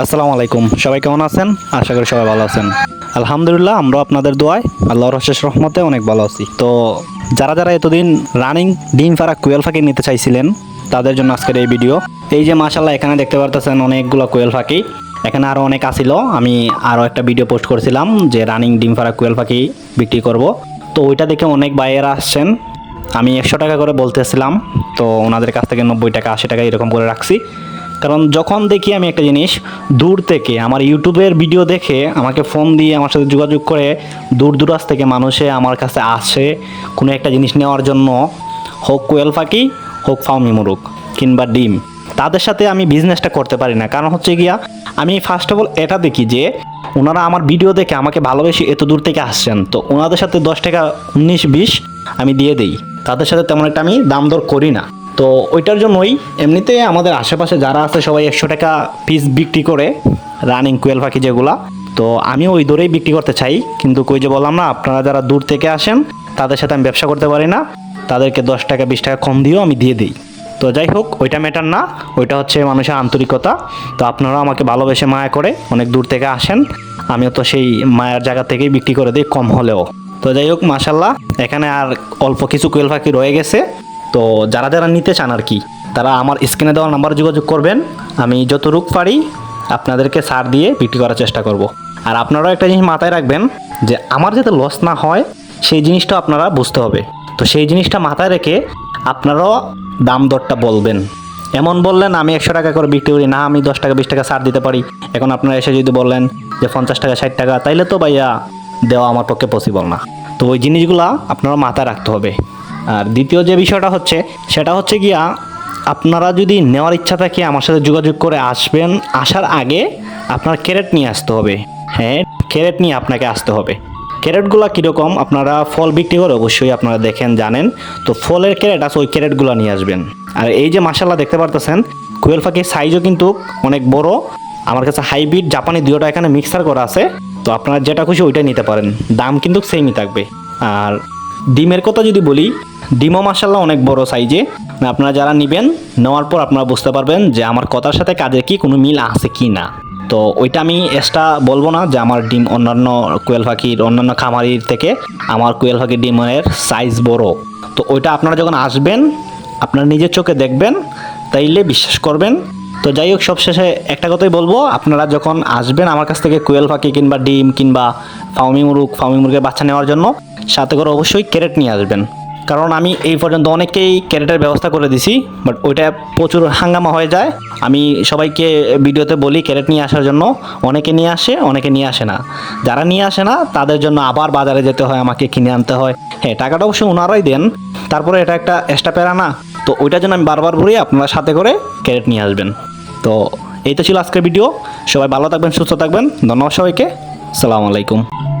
আসসালামু আলাইকুম। সবাই কেমন আছেন? আশা করি সবাই ভালো আছেন। আলহামদুলিল্লাহ, আমরা আপনাদের দোয়ায় আল্লাহর অশেষ রহমতে অনেক ভালো আছি। তো যারা যারা এতদিন রানিং ডিম ফারা কুয়েল ফাঁকি নিতে চাইছিলেন, তাদের জন্য আজকের এই ভিডিও। এই যে মাশাল্লাহ এখানে দেখতে পারতেছেন অনেকগুলো কোয়েল ফাঁকি। এখানে আরও অনেক আসিল আমি আরও একটা ভিডিও পোস্ট করেছিলাম যে রানিং ডিম ফারা কুয়েল ফাঁকি বিক্রি করব। তো ওইটা দেখে অনেক বাইয়েরা আসছেন। আমি একশো টাকা করে বলতেছিলাম। তো ওনাদের কাছ থেকে নব্বই টাকা, আশি টাকা এরকম করে রাখছি। কারণ যখন দেখি আমি একটা জিনিস দূর থেকে, আমার ইউটিউবের ভিডিও দেখে আমাকে ফোন দিয়ে আমার সাথে যোগাযোগ করে দূর দূরাজ থেকে মানুষে আমার কাছে আসে কোনো একটা জিনিস নেওয়ার জন্য, হোক কোয়েল পাখি, হোক ফাউমি মুরুক কিংবা ডিম। তাদের সাথে আমি বিজনেসটা করতে পারি না। কারণ হচ্ছে গিয়া, আমি ফার্স্ট অফ অল এটা দেখি যে, ওনারা আমার ভিডিও দেখে আমাকে ভালোবেসে এত দূর থেকে আসছেন। তো ওনাদের সাথে দশ টাকা উনিশ বিশ আমি দিয়ে দিই। তাদের সাথে তেমন একটা আমি দাম দর করি না। তো ওইটার জন্যই এমনিতে আমাদের আশেপাশে যারা আছে সবাই একশো টাকা পিস বিক্রি করে রানিং কুয়েল পাখি যেগুলা। তো আমি ওই দরেই বিক্রি করতে চাই। কিন্তু কই যে বললাম না, আপনারা যারা দূর থেকে আসেন, তাদের সাথে আমি ব্যবসা করতে পারি না। তাদেরকে দশ টাকা, বিশ টাকা কম দিয়েও আমি দিয়ে দিই। তো যাই হোক, ওইটা ম্যাটার না। ওইটা হচ্ছে মানুষের আন্তরিকতা। তো আপনারা আমাকে ভালোবেসে মায়া করে অনেক দূর থেকে আসেন। আমিও তো সেই মায়ার জায়গা থেকেই বিক্রি করে দিই কম হলেও। তো যাই হোক মাসাল্লাহ এখানে আর অল্প কিছু কোয়েল পাখি রয়ে গেছে। তো যারা যারা নিতে চান আর কি, তারা আমার স্ক্রিনে দেওয়া নাম্বার যোগাযোগ করবেন। আমি যত যতটুক পারি আপনাদেরকে সার দিয়ে বিক্রি করার চেষ্টা করব। আর আপনারাও একটা জিনিস মাথায় রাখবেন যে, আমার যাতে লস না হয়, সেই জিনিসটা আপনারা বুঝতে হবে। তো সেই জিনিসটা মাথায় রেখে আপনারাও দাম দরটা বলবেন। এমন বললেন, আমি একশো টাকা করে বিক্রি করি। না, আমি দশ টাকা, বিশ টাকা ছাড় দিতে পারি। এখন আপনারা এসে যদি বললেন যে, পঞ্চাশ টাকা, ষাট টাকা, তাইলে তো ভাইয়া দেওয়া আমার পক্ষে পসিবল না। তো ওই জিনিসগুলা আপনারা মাথায় রাখতে হবে। আর দ্বিতীয় যে বিষয়টা হচ্ছে, সেটা হচ্ছে গিয়া আপনারা যদি নেওয়ার ইচ্ছা থাকে আমার সাথে যোগাযোগ করে আসবেন, আসার আগে আপনার ক্যারেট নিয়ে আসতে হবে। হ্যাঁ ক্যারেট নিয়ে আপনাকে আসতে হবে। ক্যারেটগুলো কীরকম? আপনারা ফল বিক্রি করে অবশ্যই আপনারা দেখেন, জানেন। তো ফলের ক্যারেট আছে, ওই ক্যারেটগুলো নিয়ে আসবেন। আর এই যে মাসাল্লাহ দেখতে পারতেছেন, কোয়েল পাখির সাইজও কিন্তু অনেক বড়। আমার কাছে হাইব্রিড জাপানি দুটোটা এখানে মিক্সার করা আছে। তো আপনারা যেটা খুশি ওইটাই নিতে পারেন। দাম কিন্তু সেমই থাকবে। আর ডিমের কথা যদি বলি ডিমও মাসাল্লাহ অনেক বড় সাইজে। আপনারা যারা নেবেন, নেওয়ার পর আপনারা বুঝতে পারবেন যে আমার কথার সাথে কাজের কি কোনো মিল আছে কি না। তো ওইটা আমি এক্সট্রা বলব না যে আমার ডিম অন্যান্য কোয়েল পাখির, অন্যান্য খামারির থেকে আমার কোয়েল পাখির ডিমের সাইজ বড়। তো ওইটা আপনারা যখন আসবেন, আপনারা নিজের চোখে দেখবেন, তাইলে বিশ্বাস করবেন। তো যাই হোক, সবশেষে একটা কথাই বলব, আপনারা যখন আসবেন আমার কাছ থেকে কোয়েল পাখি কিংবা ডিম কিংবা ফাউমি মুরুক ফাউমি মুরগের বাচ্চা নেওয়ার জন্য, সাথে করে অবশ্যই ক্যারেট নিয়ে আসবেন। কারণ আমি এই পর্যন্ত অনেকেই ক্যারেটের ব্যবস্থা করে দিছি বাট ওইটা প্রচুর হাঙ্গামা হয়ে যায়। আমি সবাইকে ভিডিওতে বলি ক্যারেট নিয়ে আসার জন্য, অনেকে নিয়ে আসে, অনেকে নিয়ে আসে না। যারা নিয়ে আসে না, তাদের জন্য আবার বাজারে যেতে হয়, আমাকে কিনে আনতে হয়। হ্যাঁ টাকাটা অবশ্যই ওনারাই দেন। তারপরে এটা একটা এক্সট্রা প্যারা না। তো ওইটার জন্য আমি বারবার বলি, আপনারা সাথে করে ক্যারেট নিয়ে আসবেন। তো এই তো ছিল আজকের ভিডিও। সবাই ভালো থাকবেন, সুস্থ থাকবেন। ধন্যবাদ সবাইকে। সালামু আলাইকুম।